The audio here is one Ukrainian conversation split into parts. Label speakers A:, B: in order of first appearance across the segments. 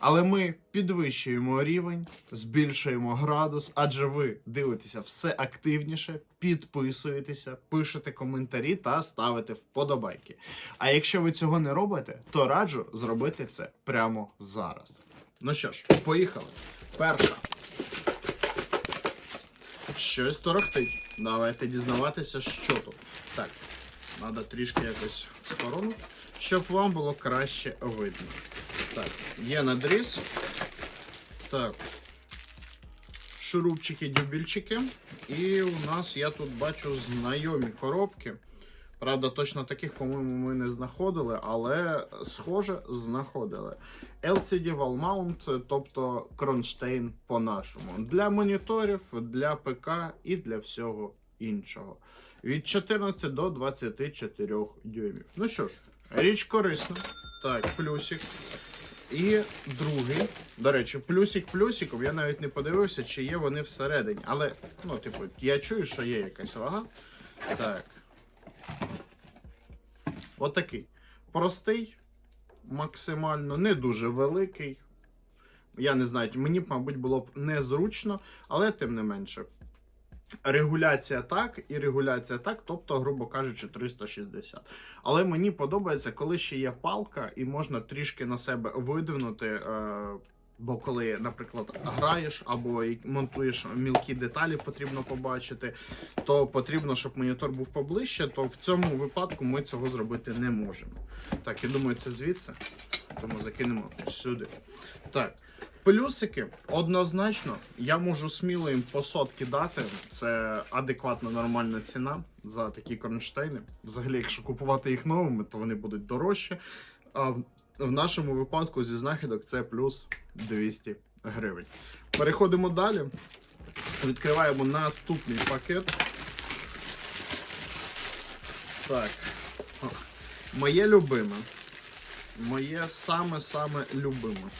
A: Але ми підвищуємо рівень, збільшуємо градус, адже ви дивитеся все активніше, підписуєтеся, пишете коментарі та ставите вподобайки. А якщо ви цього не робите, то раджу зробити це прямо зараз. Ну що ж, поїхали. Перша. Щось торохтить. Давайте дізнаватися, що тут. Так, треба трішки якось в сторону, щоб вам було краще видно. Так, є надріз. Так. Шурупчики, дюбільчики. І у нас я тут бачу знайомі коробки. Правда, точно таких, по-моєму, ми не знаходили, але схоже, знаходили. LCD Wall Mount, тобто кронштейн по-нашому. Для моніторів, для ПК і для всього іншого. Від 14 до 24 дюймів. Ну що ж, річ корисна. Так, плюсик. І другий. До речі, плюсик плюсиком. Я навіть не подивився, чи є вони всередині. Але, ну, типу, я чую, що є якась вага. Так. Отакий. Простий, максимально, не дуже великий. Я не знаю, мені б, мабуть, було б незручно, але тим не менше. Регуляція так і регуляція так, тобто, грубо кажучи, 360. Але мені подобається, коли ще є палка, і можна трішки на себе видвинути. Е- Бо коли, наприклад, граєш або монтуєш мілкі деталі, потрібно побачити, то потрібно, щоб монітор був поближче, то в цьому випадку ми цього зробити не можемо. Так, я думаю, це звідси. Тому закинемо сюди. Так. Плюсики однозначно, я можу сміло їм по сотки дати. Це адекватна нормальна ціна за такі кронштейни. Взагалі, якщо купувати їх новими, то вони будуть дорожчі. А в- нашому випадку зі знахідок це плюс 200 гривень. Переходимо далі. Відкриваємо наступний пакет. Так. Моє любиме. Моє саме-саме любиме.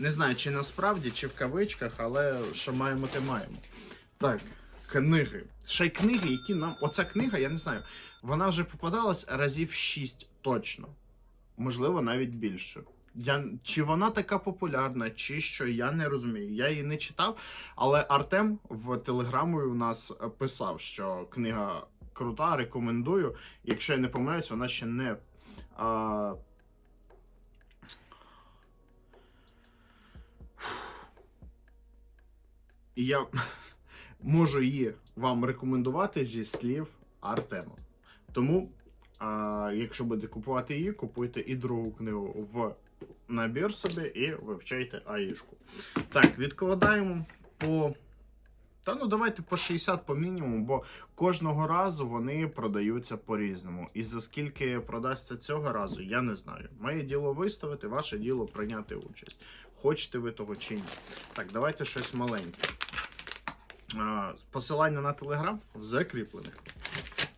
A: Не знаю, чи насправді, чи в кавичках, але що маємо, те маємо. Так, книги. Ще й книги, які нам. Оця книга, я не знаю, вона вже попадалась разів 6 точно. Можливо, навіть більше. Я, чи вона така популярна, чи що, я не розумію. Я її не читав, але Артем в телеграмі у нас писав, що книга крута, рекомендую. Якщо я не помиляюсь, вона ще не. А... І я можу її вам рекомендувати зі слів Артема. Тому, а, якщо будете купувати її, купуйте і другу книгу в набір собі і вивчайте аїшку. Так, відкладаємо по. Та ну давайте по 60 по мінімуму, бо кожного разу вони продаються по-різному. І за скільки продасться цього разу, я не знаю. Моє діло виставити, ваше діло прийняти участь. Хочете ви того чи ні. Так, давайте щось маленьке. Посилання на телеграм в закріплених.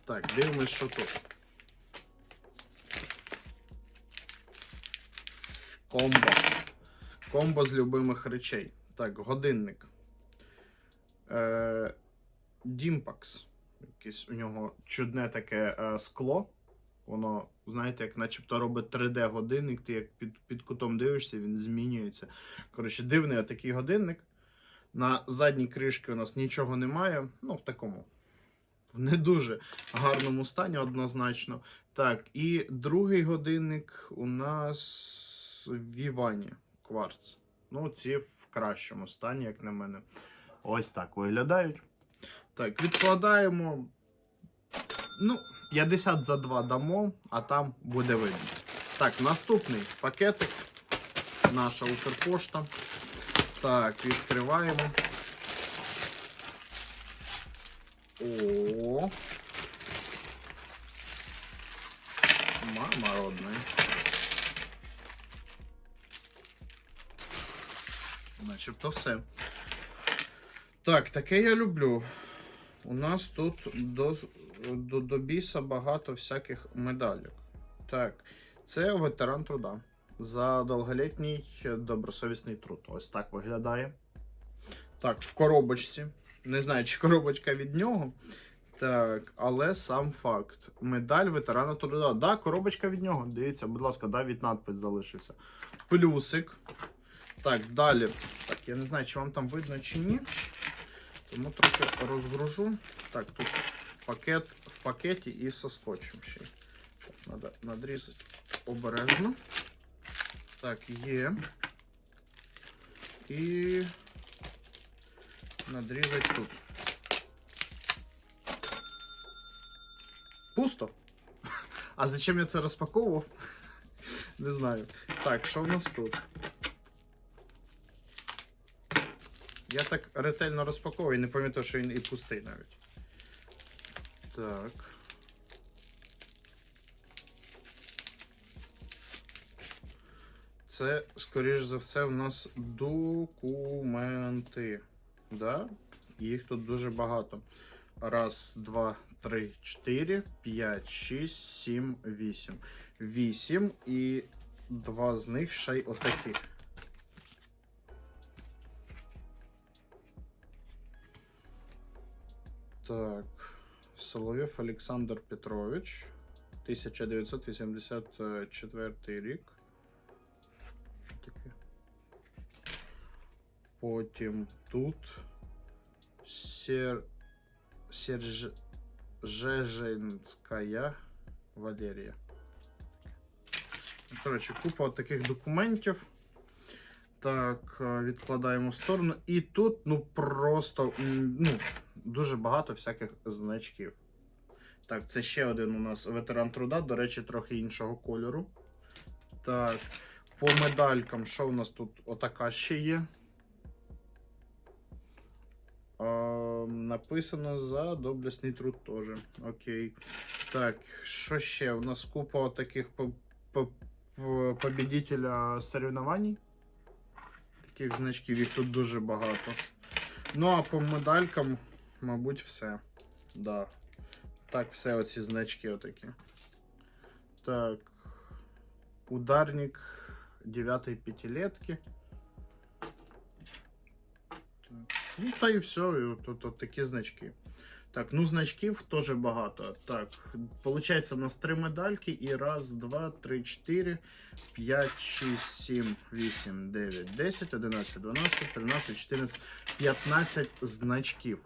A: Так, дивимось, що тут. Комбо. Комбо з любимих речей. Так, годинник. Е, Дімпакс. Якесь у нього чудне таке е, скло. Воно, знаєте, як начебто робить 3D-годинник, ти як під, під кутом дивишся, він змінюється. Коротше, дивний отакий годинник. На задній кришці у нас нічого немає. Ну, в такому. В не дуже гарному стані, однозначно. Так, і другий годинник у нас в Івані кварц. Ну, ці в кращому стані, як на мене. Ось так виглядають. Так, відкладаємо. Ну, 50 за 2 дамо, а там буде видно. Так, наступний пакетик. Наша Укрпошта. Так, відкриваємо. О. Мама родная. Начебто все. Так, таке я люблю. У нас тут до, до, до біса багато всяких медалек. Так, це ветеран труда за довголітній добросовісний труд. Ось так виглядає. Так, в коробочці. Не знаю, чи коробочка від нього. Так, але сам факт. Медаль ветерана труда. Да, коробочка від нього. Дивіться, будь ласка, да, від надпис залишився. Плюсик. Так, далі. Так, я не знаю, чи вам там видно чи ні. Тому трохи розгружу. Так, тут пакет в пакеті і со скотчем ще. Так, треба надрізати обережно. Так, є. І надрізати тут. Пусто. А зачем я це розпаковував? Не знаю. Так, що в нас тут? Я так ретельно розпаковую і не пам'ятаю, що він і пустий навіть. Так. Це, скоріш за все, в нас документи. Да? Їх тут дуже багато. Раз, два, три, чотири, п'ять, шість, сім, вісім. Вісім і два з них ще й отаких. Так. Соловйов Олександр Петрович. 1984 рік. Потім тут Сер... Серж... Валерія. Коротше, купа от таких документів. Так, е, відкладаємо в сторону. І тут, ну, просто ну, дуже багато всяких значків. Так, це ще один у нас ветеран труда, до речі, трохи іншого кольору. Так, по медалькам, що у нас тут? Отака ще є. Написано за доблесний труд теж. Окей. Так, що ще? У нас купа таких по, по, победителя соревнований. Таких значків їх тут дуже багато. Ну, а по медалькам, мабуть, все. Да. Так, все оці значки отакі. Так. Ударник 9 пятилетки. Так. Ну, та і все, і от, от, от такі значки. Так, ну значків теж багато. Так, получається, у нас три медальки і раз, два, три, чотири, п'ять, шість, сім, вісім, дев'ять, десять, одинадцять, дванадцять, тринадцять, чотирнадцять, п'ятнадцять значків.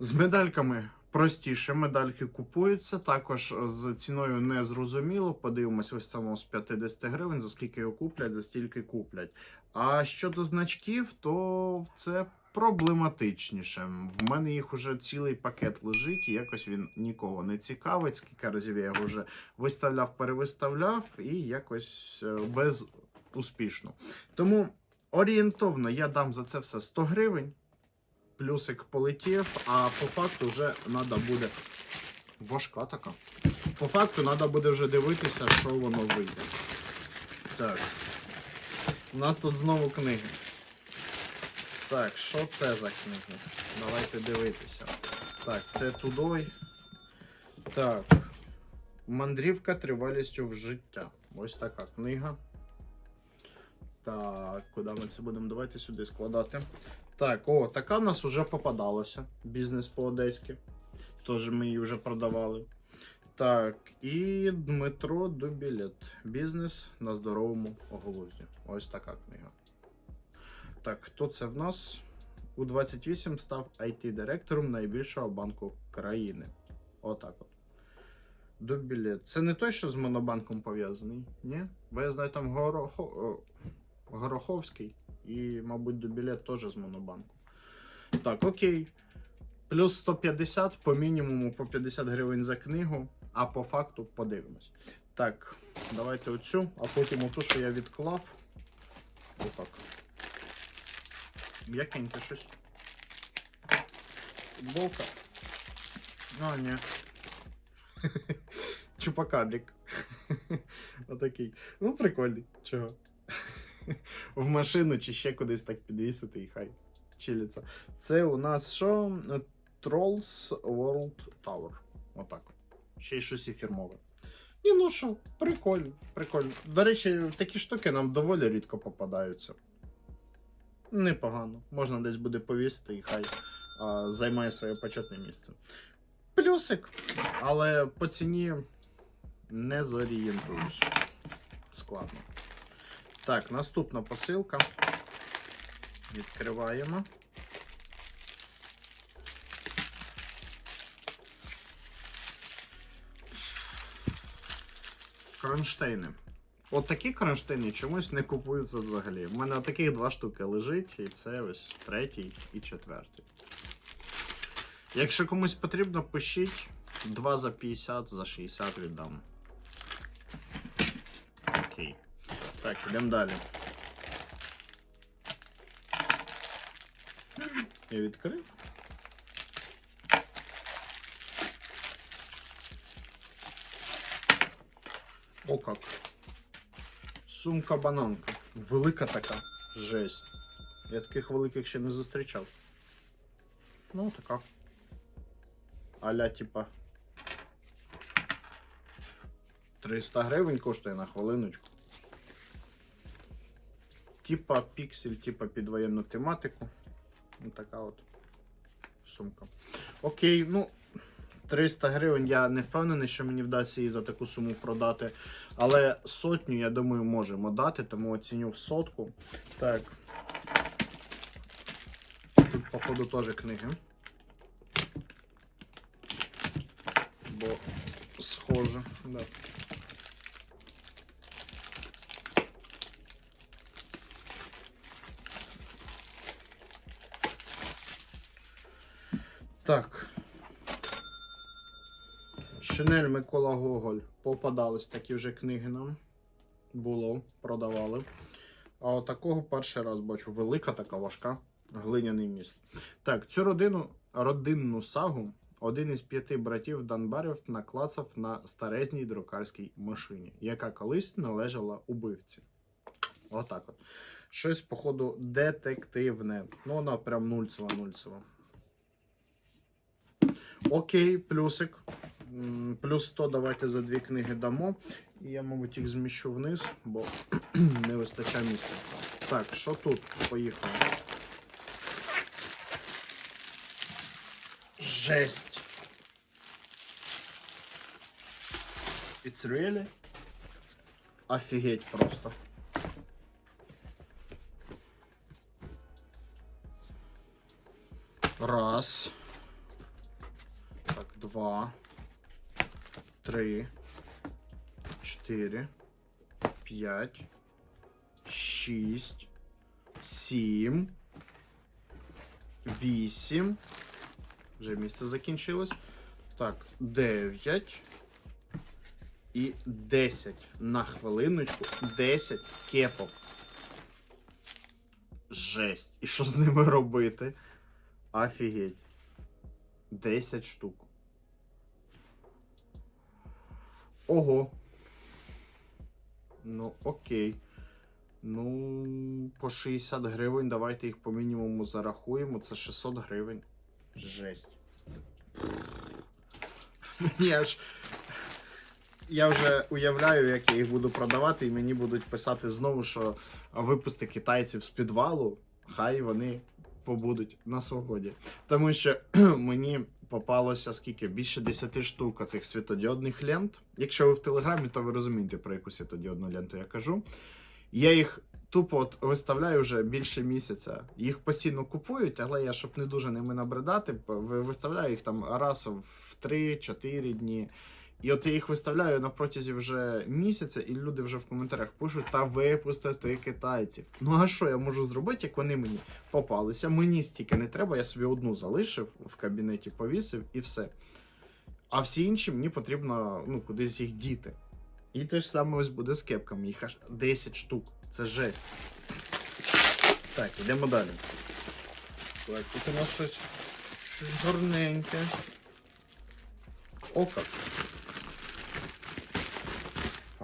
A: З медальками простіше. Медальки купуються. Також з ціною не зрозуміло. Подивимось, ось там з 50 гривень, за скільки його куплять, за стільки куплять. А щодо значків, то це проблематичніше. В мене їх уже цілий пакет лежить, і якось він нікого не цікавить. Скільки разів я його вже виставляв, перевиставляв, і якось е, безуспішно. Тому орієнтовно я дам за це все 100 гривень. Плюсик полетів, а по факту вже треба буде. Важка така. По факту треба буде вже дивитися, що воно вийде. Так. У нас тут знову книги. Так, що це за книги? Давайте дивитися. Так, це Тудой. Так. Мандрівка тривалістю в життя. Ось така книга. Так, куди ми це будемо? Давайте сюди складати. Так, о, така в нас вже попадалася. Бізнес по-одеськи. Тож ми її вже продавали. Так, і Дмитро Дубілет. Бізнес на здоровому глузді. Ось така книга. Так, хто це в нас? У 28 став IT-директором найбільшого банку країни. Отак от. Дубілет. Це не той, що з Монобанком пов'язаний? Ні? Бо я знаю, там Горохо... Гороховський і, мабуть, Дубілет теж з Монобанку. Так, окей. Плюс 150 по мінімуму по 50 гривень за книгу, а по факту подивимось. Так, давайте оцю, а потім оту, що я відклав. Отак. М'якеньке щось. Футболка. А, ні. Чупакабрик. Отакий. Ну, прикольний. Чого? В машину чи ще кудись так підвісити і хай чилиться. Це у нас що? Trolls World Tower. Отак. Ще й щось і фірмове. Ні, ну що, прикольно, прикольно. До речі, такі штуки нам доволі рідко попадаються. Непогано. Можна десь буде повісити і хай а, займає своє почетне місце. Плюсик. Але по ціні не зорієнтуюсь. Складно. Так, наступна посилка. Відкриваємо. Кронштейни. От такі кронштейни чомусь не купуються взагалі. У мене таких два штуки лежить, і це ось третій і четвертий. Якщо комусь потрібно, пишіть. Два за 50, за 60 віддам. Окей. Так, йдемо далі. Я відкрив. О. Сумка бананка. Велика така. Жесть. Я таких великих ще не зустрічав. Ну, така. Аля, типа. 300 гривень коштує на хвилиночку. Типа піксель, типа під воєнну тематику. Ну, така от сумка. Окей, ну. 300 гривень я не впевнений, що мені вдасться її за таку суму продати. Але сотню, я думаю, можемо дати, тому оціню в сотку. Так. Тут, походу, теж книги. Бо схоже. Да. Так. Шинель Микола Гоголь. Попадались такі вже книги нам. Було, продавали. А отакого перший раз бачу. Велика така важка. Глиняний міст. Так, цю родину, родинну сагу один із п'яти братів Данбарів наклацав на старезній друкарській машині, яка колись належала убивці. Отак от. Щось, походу, детективне. Ну, вона прям нульцева нульцева. Окей, плюсик. Плюс 100 давайте за дві книги дамо. І я, мабуть, їх зміщу вниз, бо не вистачає місця. Так, що тут? Поїхали. Жесть. It's really? Офігеть просто. Раз. Так, два. Три. Чотири. П'ять. Шість. Сім. Вісім. Вже місце закінчилось. Так, 9 і 10 на хвилиночку. 10 кепок. Жесть. І що з ними робити? Офігеть. 10 штук. Ого. Ну, окей. Ну, по 60 гривень. Давайте їх по мінімуму зарахуємо. Це 600 гривень. Жесть. Мені аж. Я вже уявляю, як я їх буду продавати, і мені будуть писати знову, що випусти китайців з підвалу, хай вони побудуть на свободі. Тому що мені попалося скільки? Більше 10 штук цих світодіодних лент. Якщо ви в Телеграмі, то ви розумієте, про яку світодіодну ленту я кажу. Я їх тупо от виставляю вже більше місяця. Їх постійно купують, але я, щоб не дуже ними набридати, виставляю їх там раз в 3-4 дні. І от я їх виставляю на протязі вже місяця, і люди вже в коментарях пишуть та випустити китайців. Ну а що я можу зробити, як вони мені попалися? Мені стільки не треба, я собі одну залишив в кабінеті, повісив і все. А всі інші мені потрібно ну, кудись їх діти. І те ж саме ось буде з кепками. Їх аж 10 штук. Це жесть. Так, йдемо далі. Так, тут у нас щось, щось гарненьке. О, як.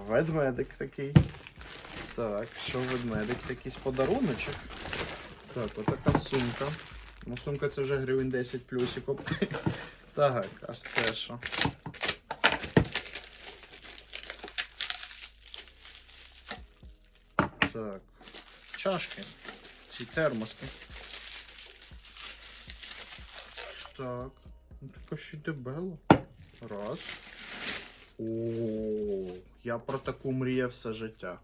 A: Ведмедик такий. Так, що ведмедик? Це якийсь подаруночок. Так, отака сумка. Ну, сумка це вже гривень 10 плюсиків. Так, аж це що? Так. Чашки. Ці термоски. Так. Ну, така ще й дебела. Раз. О, я про таку мріяв все життя.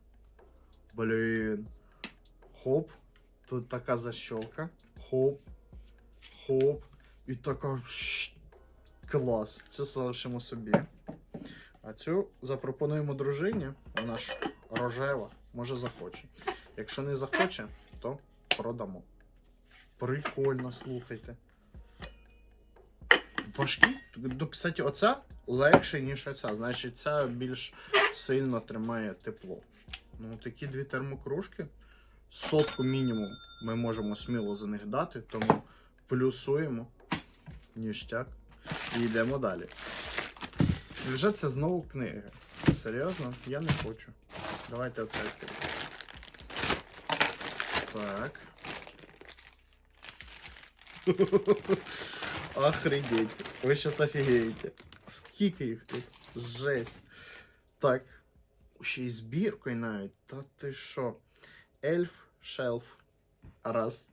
A: Блін. Хоп. Тут така защолка. Хоп. Хоп. І така. Клас. Це залишимо собі. А цю запропонуємо дружині. Вона ж рожева. Може захоче. Якщо не захоче, то продамо. Прикольно, слухайте. Важкі? Кстати, оця легше, ніж оця. Значить, ця більш сильно тримає тепло. Ну, такі дві термокружки. Сотку мінімум ми можемо сміло за них дати, тому плюсуємо ніштяк і йдемо далі. Вже це знову книги. Серйозно? Я не хочу. Давайте оце відкриємо. Так. Охренеть. Ви сейчас офігеєте. Скільки їх тут? Жесть. Так. Ще й збіркою навіть. Та ти що? Ельф, шелф. Раз.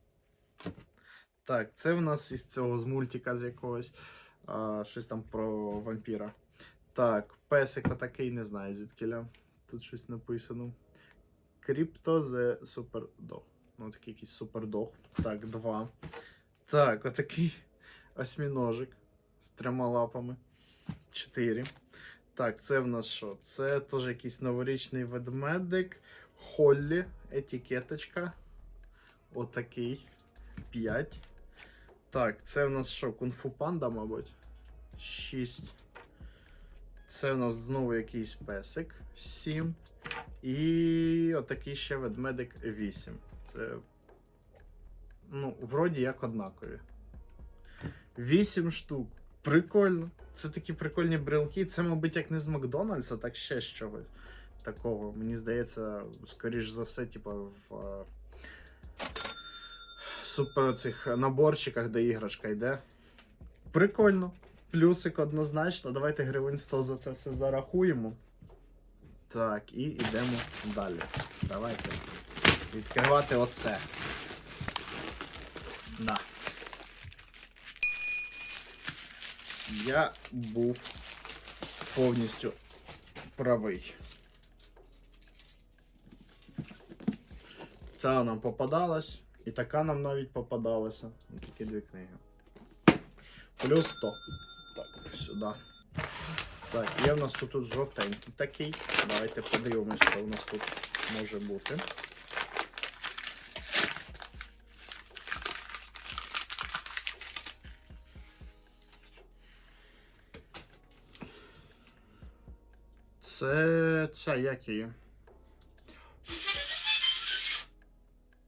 A: Так, це в нас із цього з мультика з якогось. А, щось там про вампіра. Так, песик отакий, не знаю звідкиля. Тут щось написано. Крипто the Superdog. Ну, такий якийсь супердог. Так, два. Так, отакий осьміножик трьома лапами. Чотири. Так, це в нас що? Це теж якийсь новорічний ведмедик. Холлі, етикеточка. Отакий. П'ять. Так, це в нас що? Кунг-фу панда, мабуть. Шість. Це в нас знову якийсь песик. Сім. І отакий ще ведмедик 8. Це. Ну, вроді як однакові. 8 штук. Прикольно. Це такі прикольні брелки. Це, мабуть, як не з Макдональдса, так ще з чогось такого. Мені здається, скоріш за все, типу, в е, супер цих наборчиках, де іграшка йде. Прикольно. Плюсик однозначно. Давайте гривень 100 за це все зарахуємо. Так, і йдемо далі. Давайте відкривати оце. Да. Я був повністю правий. Ця нам попадалась, і така нам навіть попадалася. Ну, Тільки дві книги. Плюс 100. Так, сюди. Так, є в нас тут, тут жовтенький такий. Давайте подивимось, що у нас тут може бути. Це. Це як її?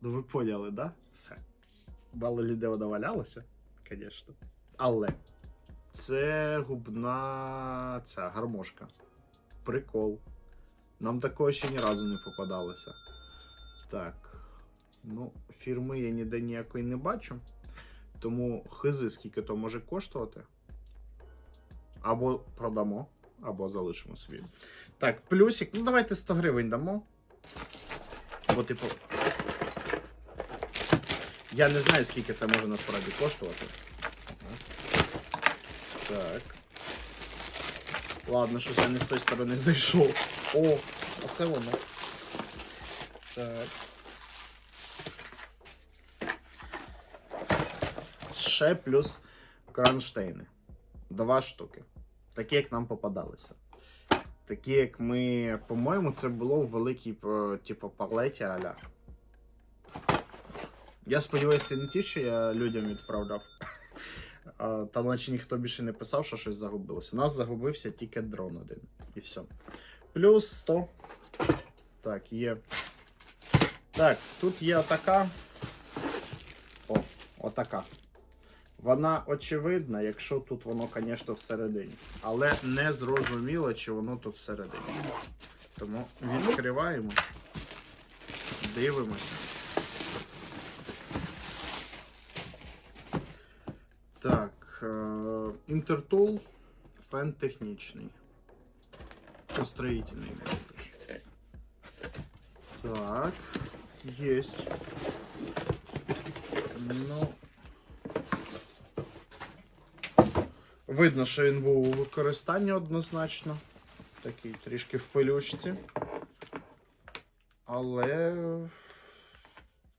A: Ну ви поняли, да? Мало ли де вона валялася, звісно. Але. Це губна ця гармошка. Прикол. Нам такого ще ні разу не попадалося. Так. Ну, фірми я ніде ніякої не бачу. Тому хизи, скільки то може коштувати. Або продамо, або залишимо собі. Так, плюсик. Ну, давайте 100 гривень дамо. Бо, типу. Я не знаю, скільки це може насправді коштувати. Так. Ладно, щось я не з тої сторони зайшов. О, а це воно. Так. Ще плюс кронштейни. Два штуки. Такі, як нам попадалися. Такі, як ми, по-моєму, це було в великій, е, типу, палеті аля. Я сподіваюся, не ті, що я людям відправляв. Там наче ніхто більше не писав, що щось загубилося. У нас загубився тільки дрон один. І все. Плюс 100. Так, є. Так, тут є отака. О, отака. Вона очевидна, якщо тут воно, звісно, всередині. Але не зрозуміло, чи воно тут всередині. Тому відкриваємо. Дивимося. Так, Інтертул фен технічний. Построїтельний. Так, есть. Ну. Видно, що він був у використанні однозначно. Такий трішки в пилючці. Але.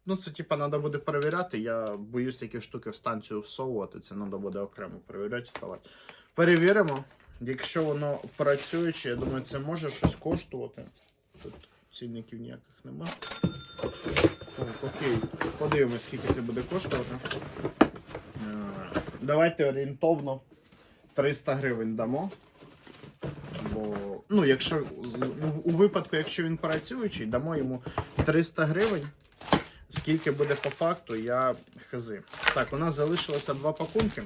A: Ну, це типа треба буде перевіряти. Я боюсь такі штуки в станцію всовувати. Це треба буде окремо перевіряти, вставати. Перевіримо. Якщо воно працююче, я думаю, це може щось коштувати. Тут цінників ніяких нема. Так, окей, подивимось, скільки це буде коштувати. Е, Давайте орієнтовно 300 гривень дамо. Бо, ну, якщо у- випадку, якщо він працюючий, дамо йому 300 гривень. Скільки буде по факту, я хази. Так, у нас залишилося два пакунки.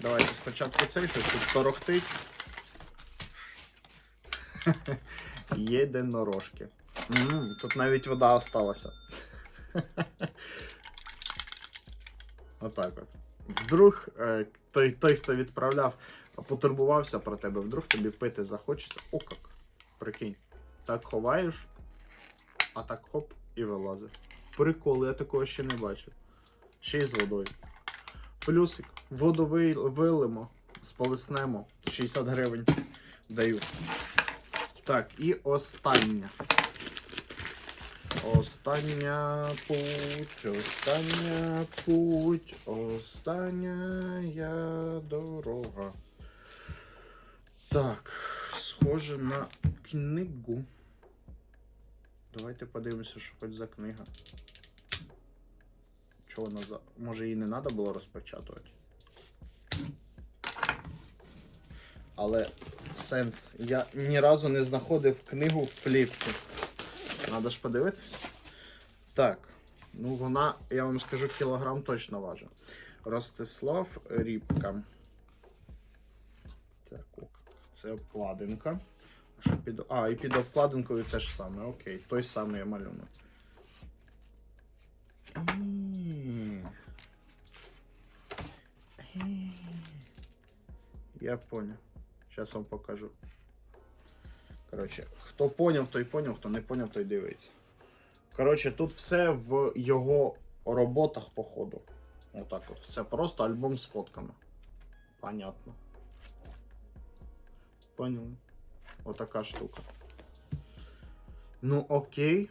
A: Давайте спочатку цей щось тут торохтить. Єдинорожки. Тут навіть вода осталася. Отак от. Вдруг е, той, той, хто відправляв, потурбувався про тебе, вдруг тобі пити захочеться. О, як. Прикинь. Так ховаєш, а так хоп і вилазить. Прикол, я такого ще не бачив. Ще й з водою. Плюсик. Воду ви- вилимо, сполиснемо. 60 гривень даю. Так, і остання. Остання путь, остання путь, остання дорога. Так, схоже на книгу. Давайте подивимося, що хоч за книга. Чого вона за. Може її не треба було розпечатувати? Але сенс. Я ні разу не знаходив книгу в плівці. Надо ж подивитись. Так. Ну, вона, я вам скажу, кілограм точно важить. Ростислав Рібка. Так, ок. Це обкладинка. Що під... а, і під обкладинкою теж саме. Окей, той самий малюнок. Я понял. Сейчас вам покажу. Коротше, хто поняв, той поняв, хто не поняв, той дивиться. Коротше, тут все в його роботах, походу. Отак от. Все просто альбом з фотками. Понятно. Поняли? Отака штука. Ну, окей.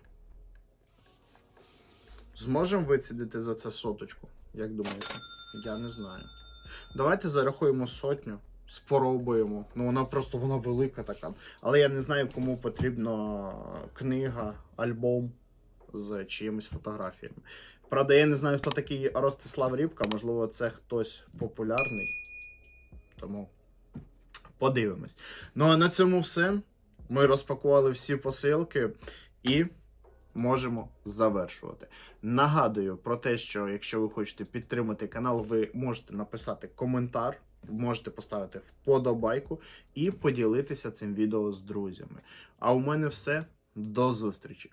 A: Зможемо вицідити за це соточку? Як думаєте? Я не знаю. Давайте зарахуємо сотню. Спробуємо. Ну, вона просто вона велика така. Але я не знаю, кому потрібна книга, альбом з чиїмись фотографіями. Правда, я не знаю, хто такий Ростислав Рібка, можливо, це хтось популярний. Тому подивимось. Ну а на цьому все. Ми розпакували всі посилки і можемо завершувати. Нагадую про те, що якщо ви хочете підтримати канал, ви можете написати коментар, можете поставити вподобайку і поділитися цим відео з друзями. А у мене все. До зустрічі!